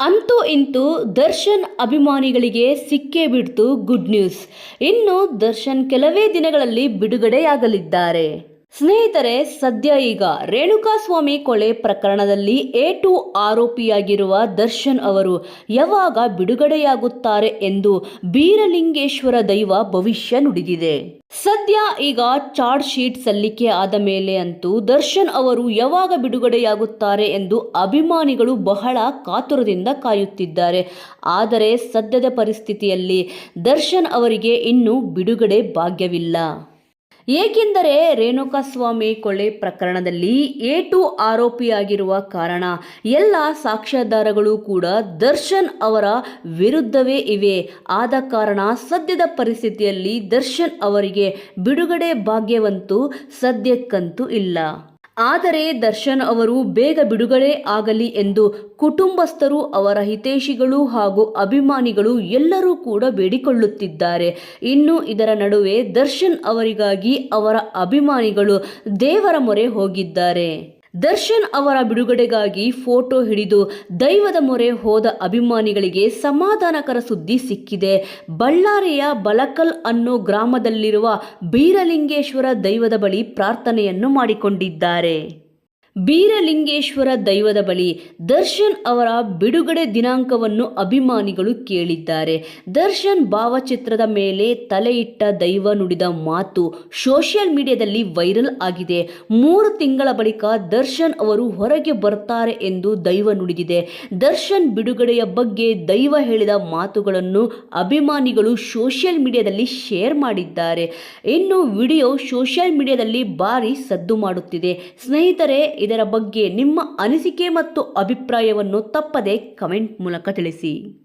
ಅಂತೂ ಇಂತೂ ದರ್ಶನ್ ಅಭಿಮಾನಿಗಳಿಗೆ ಸಿಕ್ಕೇ ಬಿಡ್ತು ಗುಡ್ ನ್ಯೂಸ್. ಇನ್ನು ದರ್ಶನ್ ಕೆಲವೇ ದಿನಗಳಲ್ಲಿ ಬಿಡುಗಡೆಯಾಗಲಿದ್ದಾರೆ. ಸ್ನೇಹಿತರೆ, ಸದ್ಯ ಈಗ ರೇಣುಕಾಸ್ವಾಮಿ ಕೊಲೆ ಪ್ರಕರಣದಲ್ಲಿ ಎ ಟು ಆರೋಪಿಯಾಗಿರುವ ದರ್ಶನ್ ಅವರು ಯಾವಾಗ ಬಿಡುಗಡೆಯಾಗುತ್ತಾರೆ ಎಂದು ಬೀರಲಿಂಗೇಶ್ವರ ದೈವ ಭವಿಷ್ಯ ನುಡಿದಿದೆ. ಸದ್ಯ ಈಗ ಚಾರ್ಜ್ ಶೀಟ್ ಸಲ್ಲಿಕೆ ಆದ ಮೇಲೆ ಅಂತೂ ದರ್ಶನ್ ಅವರು ಯಾವಾಗ ಬಿಡುಗಡೆಯಾಗುತ್ತಾರೆ ಎಂದು ಅಭಿಮಾನಿಗಳು ಬಹಳ ಕಾತುರದಿಂದ ಕಾಯುತ್ತಿದ್ದಾರೆ. ಆದರೆ ಸದ್ಯದ ಪರಿಸ್ಥಿತಿಯಲ್ಲಿ ದರ್ಶನ್ ಅವರಿಗೆ ಇನ್ನೂ ಬಿಡುಗಡೆ ಭಾಗ್ಯವಿಲ್ಲ. ಏಕೆಂದರೆ ರೇಣುಕಾಸ್ವಾಮಿ ಕೊಳೆ ಪ್ರಕರಣದಲ್ಲಿ ಎ ಟು ಆರೋಪಿಯಾಗಿರುವ ಕಾರಣ ಎಲ್ಲ ಸಾಕ್ಷ್ಯಾಧಾರಗಳು ಕೂಡ ದರ್ಶನ್ ಅವರ ವಿರುದ್ಧವೇ ಇವೆ. ಆದ ಕಾರಣ ಸದ್ಯದ ಪರಿಸ್ಥಿತಿಯಲ್ಲಿ ದರ್ಶನ್ ಅವರಿಗೆ ಬಿಡುಗಡೆ ಭಾಗ್ಯವಂತೂ ಸದ್ಯಕ್ಕಂತೂ ಇಲ್ಲ. ಆದರೆ ದರ್ಶನ್ ಅವರು ಬೇಗ ಬಿಡುಗಡೆ ಆಗಲಿ ಎಂದು ಕುಟುಂಬಸ್ಥರು, ಅವರ ಹಿತೈಷಿಗಳು ಹಾಗೂ ಅಭಿಮಾನಿಗಳು ಎಲ್ಲರೂ ಕೂಡ ಬೇಡಿಕೊಳ್ಳುತ್ತಿದ್ದಾರೆ. ಇನ್ನು ಇದರ ನಡುವೆ ದರ್ಶನ್ ಅವರಿಗಾಗಿ ಅವರ ಅಭಿಮಾನಿಗಳು ದೇವರ ಮೊರೆ ಹೋಗಿದ್ದಾರೆ. ದರ್ಶನ್ ಅವರ ಬಿಡುಗಡೆಗಾಗಿ ಫೋಟೋ ಹಿಡಿದು ದೈವದ ಮೊರೆ ಹೋದ ಅಭಿಮಾನಿಗಳಿಗೆ ಸಮಾಧಾನಕರ ಸುದ್ದಿ ಸಿಕ್ಕಿದೆ. ಬಳ್ಳಾರಿಯ ಬಲಕಲ್ ಅನ್ನೋ ಗ್ರಾಮದಲ್ಲಿರುವ ಬೀರಲಿಂಗೇಶ್ವರ ದೈವದ ಬಳಿ ಪ್ರಾರ್ಥನೆಯನ್ನು ಮಾಡಿಕೊಂಡಿದ್ದಾರೆ. ಬೀರಲಿಂಗೇಶ್ವರ ದೈವದ ಬಳಿ ದರ್ಶನ್ ಅವರ ಬಿಡುಗಡೆ ದಿನಾಂಕವನ್ನು ಅಭಿಮಾನಿಗಳು ಕೇಳಿದ್ದಾರೆ. ದರ್ಶನ್ ಭಾವಚಿತ್ರದ ಮೇಲೆ ತಲೆಯಿಟ್ಟ ದೈವ ನುಡಿದ ಮಾತು ಸೋಷಿಯಲ್ ಮೀಡಿಯಾದಲ್ಲಿ ವೈರಲ್ ಆಗಿದೆ. ಮೂರು ತಿಂಗಳ ಬಳಿಕ ದರ್ಶನ್ ಅವರು ಹೊರಗೆ ಬರ್ತಾರೆ ಎಂದು ದೈವ ನುಡಿದಿದೆ. ದರ್ಶನ್ ಬಿಡುಗಡೆಯ ಬಗ್ಗೆ ದೈವ ಹೇಳಿದ ಮಾತುಗಳನ್ನು ಅಭಿಮಾನಿಗಳು ಸೋಷಿಯಲ್ ಮೀಡಿಯಾದಲ್ಲಿ ಶೇರ್ ಮಾಡಿದ್ದಾರೆ. ಇನ್ನು ವಿಡಿಯೋ ಸೋಷಿಯಲ್ ಮೀಡಿಯಾದಲ್ಲಿ ಭಾರಿ ಸದ್ದು ಮಾಡುತ್ತಿದೆ. ಸ್ನೇಹಿತರೆ ಇದರ ಬಗ್ಗೆ ನಿಮ್ಮ ಅನಿಸಿಕೆ ಮತ್ತು ಅಭಿಪ್ರಾಯವನ್ನು ತಪ್ಪದೆ ಕಮೆಂಟ್ ಮೂಲಕ ತಿಳಿಸಿ.